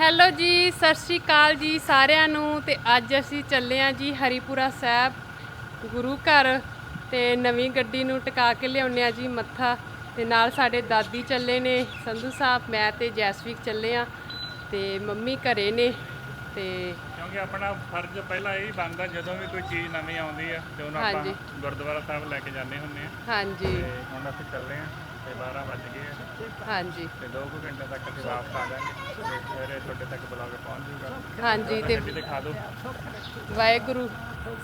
Hello ਜੀ ਸਤਿ ਸ਼੍ਰੀ ਅਕਾਲ ਜੀ ਸਾਰਿਆਂ ਨੂੰ ਤੇ ਅੱਜ ਅਸੀਂ ਚੱਲੇ ਆਂ ਜੀ ਹਰੀਪੁਰਾ ਸਾਹਿਬ ਗੁਰੂ ਘਰ ਤੇ ਨਵੀਂ ਗੱਡੀ ਨੂੰ ਟਿਕਾ ਕੇ ਲਿਆਉਂਦੇ ਆ ਜੀ ਮੱਥਾ ਤੇ ਨਾਲ ਸਾਡੇ ਦਾਦੀ ਚੱਲੇ ਨੇ ਸੰਧੂ ਸਾਹਿਬ ਮੈਂ ਤੇ ਜੈਸਵੀਕ ਚੱਲੇ ਆ ਤੇ ਮੰਮੀ ਘਰੇ ਨੇ ਤੇ ਕਿਉਂਕਿ ਆਪਣਾ ਫਰਜ਼ ਪਹਿਲਾਂ ਇਹ ਬਣਦਾ ਜਦੋਂ ਵੀ ਕੋਈ ਚੀਜ਼ ਨਵੀਂ ਆਉਂਦੀ ਆ ਤੇ ਉਹਨੂੰ ਹਾਂਜੀ। ਆਪਾਂ ਗੁਰਦੁਆਰਾ ਸਾਹਿਬ ਲੈ ਕੇ ਜਾਂਦੇ ਹੁੰਦੇ ਆ ਹਾਂਜੀ। ਤੇ ਹੁਣ ਅਸੀਂ ਚੱਲੇ ਆ ਤੇ 12 ਵੱਜ ਗਏ ਆ। ਹਾਂਜੀ। ਤੇ 2 ਘੰਟੇ ਤੱਕ ਅਸੀਂ ਵਾਪਸ ਆ ਜਾਾਂਗੇ ਤੇ ਸਵੇਰੇ ਤੁਹਾਡੇ ਤੱਕ ਬਲੌਗ ਪਹੁੰਚ ਜਾਊਗਾ। ਹਾਂਜੀ ਤੇ ਗੱਡੀ ਦਿਖਾ ਦਿਓ। ਵਾਹਿਗੁਰੂ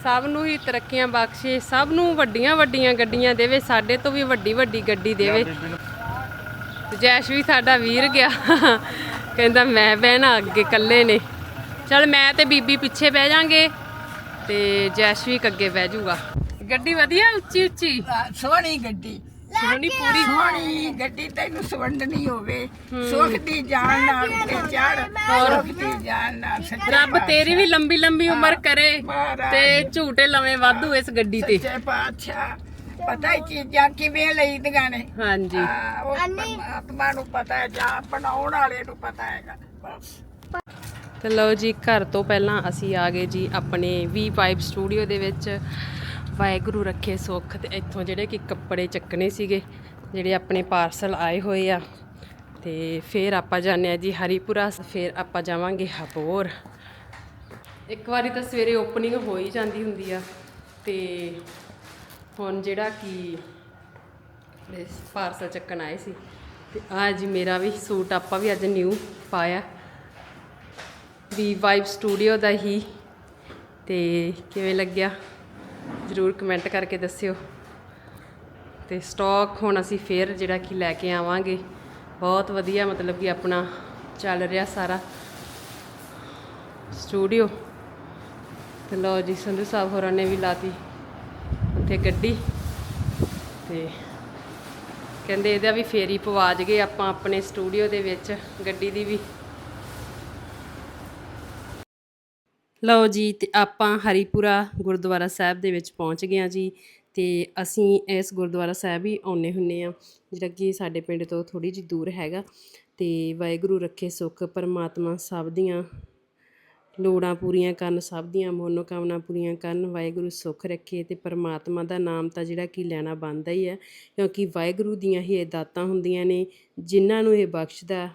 ਸਭ ਨੂੰ ਹੀ ਤਰੱਕੀਆਂ ਬਖਸ਼ੇ ਸਭ ਨੂੰ ਵੱਡੀਆਂ ਵੱਡੀਆਂ ਗੱਡੀਆਂ ਦੇਵੇ ਸਾਡੇ ਤੋਂ ਵੀ ਵੱਡੀ ਵੱਡੀ ਗੱਡੀ ਦੇਵੇ। ਬੀਬੀ ਨੂੰ ਤੇ ਜੈਸ਼ ਵੀ ਸਾਡਾ ਵੀਰ ਗਿਆ। ਕਹਿੰਦਾ ਮੈਂ ਬਹਿਣਾ ਅੱਗੇ ਇਕੱਲੇ ਨੇ। ਚਲ ਮੈਂ ਤੇ ਬੀਬੀ ਪਿੱਛੇ ਬਹਿ ਜਾਾਂਗੇ ਤੇ ਜੈਸ਼ਵੀਕ ਅੱਗੇ ਬਹਿ ਜਾਊਗਾ। ਗੱਡੀ ਵਧੀਆ ਉੱਚੀ ਉੱਚੀ ਸੋਹਣੀ ਗੱਡੀ। ਸੋਹਣੀ ਪੂਰੀ? ਸੋਹਣੀ ਗੱਡੀ ਤੈਨੂੰ ਸਵੰਡਣੀ ਹੋਵੇ। ਸੁਖ ਦੀ ਜਾਨ ਨਾਲ ਉੱਤੇ ਚੜ ਸੁਖ ਦੀ ਜਾਨ ਨਾਲ ਸੱਚੇ ਰੱਬ ਤੇਰੀ ਵੀ ਲੰਬੀ ਲੰਬੀ ਉਮਰ ਕਰੇ ਮਹਾਰਾਜ। ਤੇ ਝੂਟੇ ਲਵੇਂ ਵਾਧੂ ਇਸ ਗੱਡੀ ਤੇ। ਸੱਚੇ ਪਾਤਸ਼ਾਹ। ਪਤਾ ਹੀ ਚੀਜ਼ਾਂ ਕਿਵੇਂ ਲਈਦੀਆਂ ਨੇ। ਹਾਂਜੀ। ਆ, ਉਹ ਪਰਮਾਤਮਾ ਨੂੰ ਪਤਾ ਹੈ ਜਾਂ ਬਣਾਉਣ ਵਾਲੇ ਨੂੰ ਪਤਾ ਹੈਗਾ। ਬਸ। ਤੇ ਲਓ ਜੀ ਘਰ ਤੋਂ ਪਹਿਲਾਂ ਅਸੀਂ ਆ ਗਏ ਜੀ ਆਪਣੇ V5 ਸਟੂਡੀਓ ਦੇ ਵਿੱਚ। ਵਾਹਿਗੁਰੂ ਰੱਖੇ ਸੁੱਖ ਤੇ ਇੱਥੋਂ ਜਿਹੜੇ ਕਿ ਕੱਪੜੇ ਚੱਕਣੇ ਸੀਗੇ, ਜਿਹੜੇ ਆਪਣੇ ਪਾਰਸਲ ਆਏ ਹੋਏ ਆ। ਤੇ ਫਿਰ ਆਪਾਂ ਜਾਂਦੇ ਆ ਜੀ ਹਰੀਪੁਰਾ, ਫਿਰ ਆਪਾਂ ਜਾਵਾਂਗੇ ਹਬੋਰ। ਇੱਕ ਵਾਰੀ ਤਾਂ ਸਵੇਰੇ ਓਪਨਿੰਗ ਹੋ ਹੀ ਜਾਂਦੀ ਹੁੰਦੀ ਆ ਤੇ ਹੁਣ ਜਿਹੜਾ ਕਿ ਪਾਰਸਲ ਚੱਕਣ ਆਏ ਸੀ। ਤੇ ਆ ਜੀ ਮੇਰਾ ਵੀ ਸੂਟ ਆਪਾਂ ਵੀ ਅੱਜ ਨਿਊ ਪਾਇਆ। ਵੀ ਵਾਈਬ ਸਟੂਡੀਓ ਦਾ ਹੀ। ਤੇ ਕਿਵੇਂ ਲੱਗਿਆ? ਜਰੂਰ ਕਮੈਂਟ ਕਰਕੇ ਦੱਸਿਓ। ਤੇ ਸਟਾਕ ਹੁਣ ਅਸੀਂ ਫੇਰ ਜਿਹੜਾ ਕਿ ਲੈ ਕੇ ਆਵਾਂਗੇ। ਬਹੁਤ ਵਧੀਆ ਮਤਲਬ ਕਿ ਆਪਣਾ ਚੱਲ ਰਿਹਾ ਸਾਰਾ। ਸਟੂਡੀਓ ਤੇ ਲਓ ਜੀ, ਸੰਧੂ ਸਾਹਿਬ ਹੋਰਾਂ ਨੇ ਵੀ ਲਾਤੀ ਉੱਥੇ ਗੱਡੀ। ਤੇ ਕਹਿੰਦੇ ਇਹਦਾ ਵੀ ਫੇਰੀ ਪਵਾ ਜਗੇ ਆਪਾਂ ਆਪਣੇ ਸਟੂਡੀਓ ਦੇ ਵਿੱਚ, ਗੱਡੀ ਦੀ ਵੀ। ਲਓ ਜੀ, ਤੇ ਆਪਾਂ ਹਰੀਪੁਰਾ ਗੁਰਦੁਆਰਾ ਸਾਹਿਬ ਦੇ ਵਿੱਚ ਪਹੁੰਚ ਗਏ ਹਾਂ ਜੀ, ਤੇ ਅਸੀਂ ਇਸ ਗੁਰਦੁਆਰਾ ਸਾਹਿਬ ਹੀ ਆਉਨੇ ਹੁੰਨੇ ਆ ਜਿਹੜਾ ਕਿ ਸਾਡੇ ਪਿੰਡ ਤੋਂ ਥੋੜੀ ਜਿਹੀ ਦੂਰ ਹੈਗਾ, ਤੇ ਵਾਹਿਗੁਰੂ ਰੱਖੇ ਸੁੱਖ ਪਰਮਾਤਮਾ ਸਭ ਦੀਆਂ ਲੋੜਾਂ ਪੂਰੀਆਂ ਕਰਨ, ਸਭ ਦੀਆਂ ਮਨੋਕਾਮਨਾ ਪੂਰੀਆਂ ਕਰਨ, ਵਾਹਿਗੁਰੂ ਸੁੱਖ ਰੱਖੇ ਤੇ ਪਰਮਾਤਮਾ ਦਾ ਨਾਮ ਤਾਂ ਜਿਹੜਾ ਕਿ ਲੈਣਾ ਬਣਦਾ ਹੀ ਹੈ, ਕਿਉਂਕਿ ਵਾਹਿਗੁਰੂ ਦੀਆਂ ਹੀ ਇਹ ਦਾਤਾਂ ਹੁੰਦੀਆਂ ਨੇ, ਜਿਨ੍ਹਾਂ ਨੂੰ ਇਹ ਬਖਸ਼ਦਾ,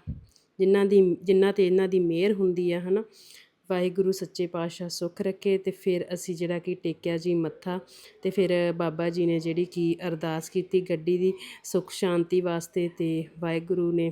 ਜਿਨ੍ਹਾਂ ਦੀ, ਜਿਨ੍ਹਾਂ ਤੇ ਇਹਨਾਂ ਦੀ ਮਿਹਰ ਹੁੰਦੀ ਹੈ, ਹਨਾ ਵਾਹਿਗੁਰੂ, ਸੱਚੇ ਪਾਤਸ਼ਾਹ ਸੁੱਖ ਰੱਖੇ ਤੇ ਫਿਰ ਅਸੀਂ ਜਿਹੜਾ ਕਿ ਟੇਕਿਆ ਜੀ ਮੱਥਾ ਤੇ ਫਿਰ ਬਾਬਾ ਜੀ ਨੇ ਜਿਹੜੀ ਕਿ ਅਰਦਾਸ ਕੀਤੀ ਗੱਡੀ ਦੀ ਸੁੱਖ, ਸ਼ਾਂਤੀ ਵਾਸਤੇ ਤੇ ਵਾਹਿਗੁਰੂ ਨੇ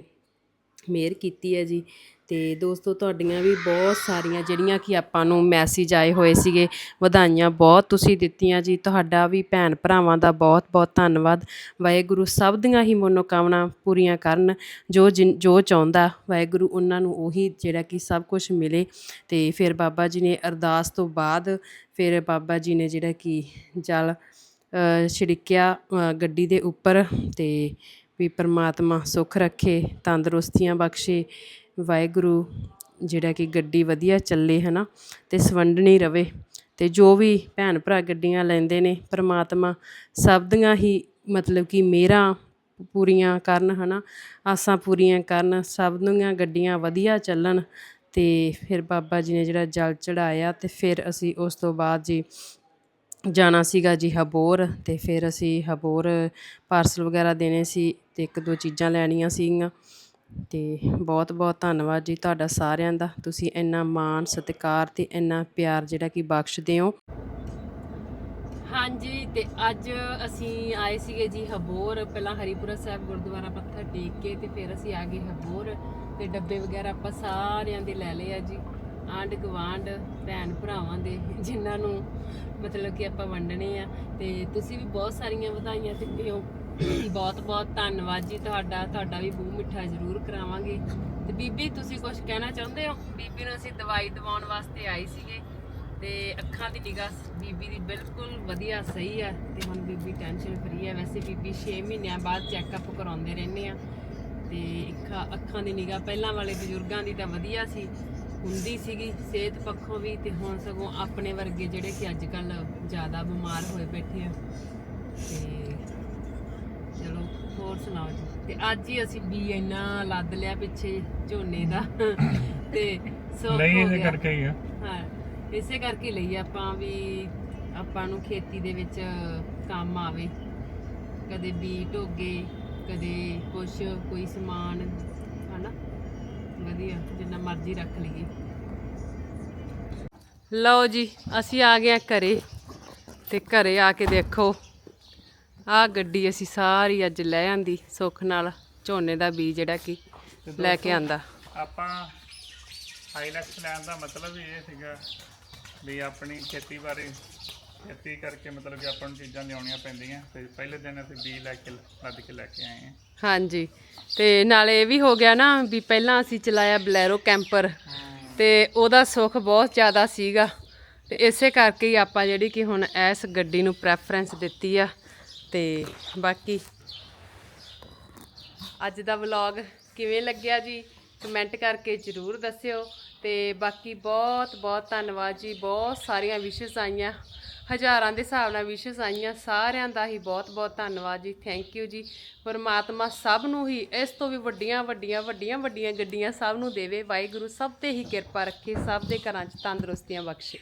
ਮਿਹਰ ਕੀਤੀ ਹੈ ਜੀ। ਤੇ ਦੋਸਤੋ ਤੁਹਾਡੀਆਂ ਵੀ ਬਹੁਤ ਸਾਰੀਆਂ ਜਿਹੜੀਆਂ ਕਿ ਆਪਾਂ ਨੂੰ ਮੈਸੇਜ ਆਏ ਹੋਏ ਸੀਗੇ ਵਧਾਈਆਂ ਬਹੁਤ ਤੁਸੀਂ ਦਿੱਤੀਆਂ ਜੀ। ਤੁਹਾਡਾ ਵੀ ਭੈਣ ਭਰਾਵਾਂ ਦਾ ਬਹੁਤ ਬਹੁਤ ਧੰਨਵਾਦ। ਵਾਹਿਗੁਰੂ ਸਭ ਦੀਆਂ ਹੀ ਮਨੋਕਾਮਨਾ ਪੂਰੀਆਂ ਕਰਨ। ਜੋ ਜਿਨ- ਜੋ ਚਾਹੁੰਦਾ ਵਾਹਿਗੁਰੂ ਉਹਨਾਂ ਨੂੰ ਉਹੀ ਜਿਹੜਾ ਕਿ ਸਭ ਕੁਝ ਮਿਲੇ। ਤੇ ਫਿਰ ਬਾਬਾ ਜੀ ਨੇ ਅਰਦਾਸ ਤੋਂ ਬਾਅਦ ਫਿਰ ਬਾਬਾ ਜੀ ਨੇ ਜਿਹੜਾ ਕਿ ਜਲ ਅ, ਛਿੜਕਿਆ ਅ, ਗੱਡੀ ਦੇ ਉੱਪਰ। ਤੇ ਵੀ ਪਰਮਾਤਮਾ ਸੁੱਖ ਰੱਖੇ, ਤੰਦਰੁਸਤੀਆਂ ਬਖਸ਼ੇ। ਵਾਹਿਗੁਰੂ, ਜਿਹੜਾ ਕਿ ਗੱਡੀ ਵਧੀਆ ਚੱਲੇ, ਹਨਾ? ਤੇ ਸਵੰਡਣੀ ਰਵੇ। ਤੇ ਜੋ ਵੀ ਭੈਣ ਭਰਾ ਗੱਡੀਆਂ ਲੈਂਦੇ ਨੇ, ਪਰਮਾਤਮਾ ਸਭ ਦੀਆਂ ਹੀ ਮਤਲਬ ਕਿ ਮੇਰਾ ਪੂਰੀਆਂ ਕਰਨ, ਹਨਾ? ਆਸਾਂ ਪੂਰੀਆਂ ਕਰਨ, ਸਭ ਦੀਆਂ ਗੱਡੀਆਂ ਵਧੀਆ ਚੱਲਣ। ਤੇ ਫਿਰ ਬਾਬਾ ਜੀ ਨੇ ਜਿਹੜਾ ਜਲ ਚੜਾਇਆ ਤੇ ਫਿਰ ਅਸੀਂ ਉਸ ਤੋਂ ਬਾਅਦ ਜੀ ਜਾਣਾ ਸੀਗਾ ਜੀ ਹਬੋਰ ਤੇ ਫਿਰ ਅਸੀਂ ਹਬੋਰ ਪਾਰਸਲ ਵਗੈਰਾ ਦੇਣੇ ਸੀ ਤੇ ਇੱਕ ਦੋ ਚੀਜ਼ਾਂ ਲੈਣੀਆਂ ਸੀਗੀਆਂ। ਤੇ ਬਹੁਤ ਬਹੁਤ ਧੰਨਵਾਦ ਜੀ ਤੁਹਾਡਾ ਸਾਰਿਆਂ ਦਾ। ਤੁਸੀਂ ਇੰਨਾ ਮਾਣ, ਸਤਿਕਾਰ ਤੇ ਇੰਨਾ ਪਿਆਰ ਜਿਹੜਾ ਕਿ ਬਖਸ਼ਦੇ ਹੋ। ਹਾਂਜੀ, ਤੇ ਅੱਜ ਅਸੀਂ ਆਏ ਸੀਗੇ ਜੀ ਹਬੋਰ। ਪਹਿਲਾਂ ਹਰੀਪੁਰਾ ਸਾਹਿਬ ਗੁਰਦੁਆਰਾ ਪੱਥਰ ਟੇਕ ਕੇ ਤੇ ਫਿਰ ਅਸੀਂ ਆ ਗਏ ਹਬੋਰ ਤੇ ਡੱਬੇ ਵਗੈਰਾ ਆਪਾਂ ਸਾਰਿਆਂ ਦੇ ਲੈ ਲਏ ਆ ਜੀ। ਆਂਢ ਗਵਾਂਢ ਭੈਣ ਭਰਾਵਾਂ ਦੇ ਜਿਨ੍ਹਾਂ ਨੂੰ ਮਤਲਬ ਕਿ ਆਪਾਂ ਵੰਡਣੇ ਆ ਤੇ ਤੁਸੀਂ ਵੀ ਬਹੁਤ ਸਾਰੀਆਂ ਵਧਾਈਆਂ ਦਿੰਦੇ ਹੋ। ਬਹੁਤ ਬਹੁਤ ਧੰਨਵਾਦ ਜੀ ਤੁਹਾਡਾ ਤੁਹਾਡਾ ਵੀ ਮੂੰਹ ਮਿੱਠਾ ਜ਼ਰੂਰ ਕਰਾਵਾਂਗੇ। ਤੇ ਬੀਬੀ, ਤੁਸੀਂ ਕੁਝ ਕਹਿਣਾ ਚਾਹੁੰਦੇ ਹੋ? ਬੀਬੀ ਨੂੰ ਅਸੀਂ ਦਵਾਈ ਦਿਵਾਉਣ ਵਾਸਤੇ ਆਏ ਸੀਗੇ ਤੇ ਅੱਖਾਂ ਦੀ ਨਿਗਾਹ ਬੀਬੀ ਦੀ ਬਿਲਕੁਲ ਵਧੀਆ ਸਹੀ ਆ ਤੇ ਹੁਣ ਬੀਬੀ ਟੈਨਸ਼ਨ ਫਰੀ ਆ। ਵੈਸੇ ਬੀਬੀ 6 ਮਹੀਨਿਆਂ ਬਾਅਦ ਚੈੱਕਅਪ ਕਰਾਉਂਦੇ ਰਹਿੰਦੇ ਆ ਤੇ ਅੱਖਾਂ ਅੱਖਾਂ ਦੀ ਨਿਗਾਹ ਪਹਿਲਾਂ ਵਾਲੇ ਬਜ਼ੁਰਗਾਂ ਦੀ ਤਾਂ ਵਧੀਆ ਸੀ। ਹੁੰਦੀ ਸੀਗੀ ਸਿਹਤ ਪੱਖੋਂ ਵੀ ਤੇ ਹੁਣ ਸਗੋਂ ਆਪਣੇ ਵਰਗੇ ਜਿਹੜੇ ਕਿ ਅੱਜ ਕੱਲ ਜ਼ਿਆਦਾ ਬਿਮਾਰ ਹੋਏ ਬੈਠੇ ਆ। ਤੇ ਚਲੋ ਹੋਰ ਸੁਣਾਓ ਜੀ? ਤੇ ਅੱਜ ਹੀ ਅਸੀਂ ਵੀ ਇੰਨਾ ਲੱਦ ਲਿਆ ਪਿੱਛੇ ਝੋਨੇ ਦਾ। ਤੇ ਸੁੱਖ ਲਈ ਹੋ ਇਹਦੇ ਕਰਕੇ ਹੀ ਆ। ਹਾਂ ਇਸੇ ਕਰਕੇ ਲਈ ਆਪਾਂ ਵੀ ਆਪਾਂ ਨੂੰ ਖੇਤੀ ਦੇ ਵਿੱਚ ਕੰਮ ਆਵੇ। ਕਦੇ ਬੀ ਢੋਗੇ ਕਦੇ ਕੁਛ ਕੋਈ ਸਮਾਨ ਹਨਾ? ਵਧੀਆ ਜਿੰਨਾ ਮਰਜ਼ੀ ਰੱਖ ਲਈਏ। ਲਓ ਜੀ ਅਸੀਂ ਆ ਗਏ ਆ ਘਰੇ ਤੇ ਘਰੇ ਆ ਕੇ ਦੇਖੋ ਆਹ ਗੱਡੀ ਅਸੀਂ ਸਾਰੀ ਅੱਜ ਲੈ ਆਂਦੀ ਸੁੱਖ ਨਾਲ ਝੋਨੇ ਦਾ ਬੀਜ ਜਿਹੜਾ ਕਿ ਲੈ ਕੇ ਆਂਦਾ। ਆਪਾਂ ਹਾਈਲੈਕਸ ਲੈਣ ਦਾ ਮਤਲਬ ਹੀ ਇਹ ਸੀਗਾ ਵੀ ਆਪਣੀ ਖੇਤੀ ਬਾਰੇ ਖੇਤੀ ਕਰਕੇ ਮਤਲਬ ਕਿ ਆਪਾਂ ਨੂੰ ਚੀਜ਼ਾਂ ਲਿਆਉਣੀਆਂ ਪੈਂਦੀਆਂ। ਤੇ ਪਹਿਲੇ ਦਿਨ ਅਸੀਂ ਬੀਜ ਲੈ ਕੇ ਲੱਦ ਕੇ ਲੈ ਕੇ ਆਏ ਹਾਂ। ਹਾਂਜੀ। ਤੇ ਨਾਲੇ ਇਹ ਵੀ ਹੋ ਗਿਆ ਨਾ ਵੀ ਪਹਿਲਾਂ ਅਸੀਂ ਚਲਾਇਆ ਬਲੈਰੋ ਕੈਂਪਰ। ਤੇ ਉਹਦਾ ਸੁੱਖ ਬਹੁਤ ਜ਼ਿਆਦਾ ਸੀਗਾ। ਤੇ ਇਸੇ ਕਰਕੇ ਹੀ ਆਪਾਂ ਜਿਹੜੀ ਕਿ ਹੁਣ ਇਸ ਗੱਡੀ ਨੂੰ ਪ੍ਰੈਫਰੈਂਸ ਦਿੱਤੀ ਆ। ਤੇ ਬਾਕੀ ਅੱਜ ਦਾ ਵਲੌਗ ਕਿਵੇਂ ਲੱਗਿਆ ਜੀ? ਕਮੈਂਟ ਕਰਕੇ ਜਰੂਰ ਦੱਸਿਓ। ਤੇ ਬਾਕੀ ਬਹੁਤ ਬਹੁਤ ਧੰਨਵਾਦ ਜੀ। ਬਹੁਤ ਸਾਰੀਆਂ ਵਿਸ਼ੇਸ ਆਈਆਂ। ਹਜ਼ਾਰਾਂ ਦੇ ਹਿਸਾਬ ਨਾਲ ਵਿਸ਼ੇਸ ਆਈਆਂ, ਸਾਰਿਆਂ ਦਾ ਹੀ ਬਹੁਤ ਬਹੁਤ ਧੰਨਵਾਦ ਜੀ ਥੈਂਕ ਯੂ ਜੀ। ਪਰਮਾਤਮਾ ਸਭ ਨੂੰ ਹੀ ਇਸ ਤੋਂ ਵੀ ਵੱਡੀਆਂ ਵੱਡੀਆਂ ਵੱਡੀਆਂ ਵੱਡੀਆਂ ਗੱਡੀਆਂ ਸਭ ਨੂੰ ਦੇਵੇ। ਵਾਹਿਗੁਰੂ ਸਭ ਤੇ ਹੀ ਕਿਰਪਾ ਰੱਖੇ, ਸਭ ਦੇ ਘਰਾਂ 'ਚ ਤੰਦਰੁਸਤੀਆਂ ਬਖਸ਼ੇ।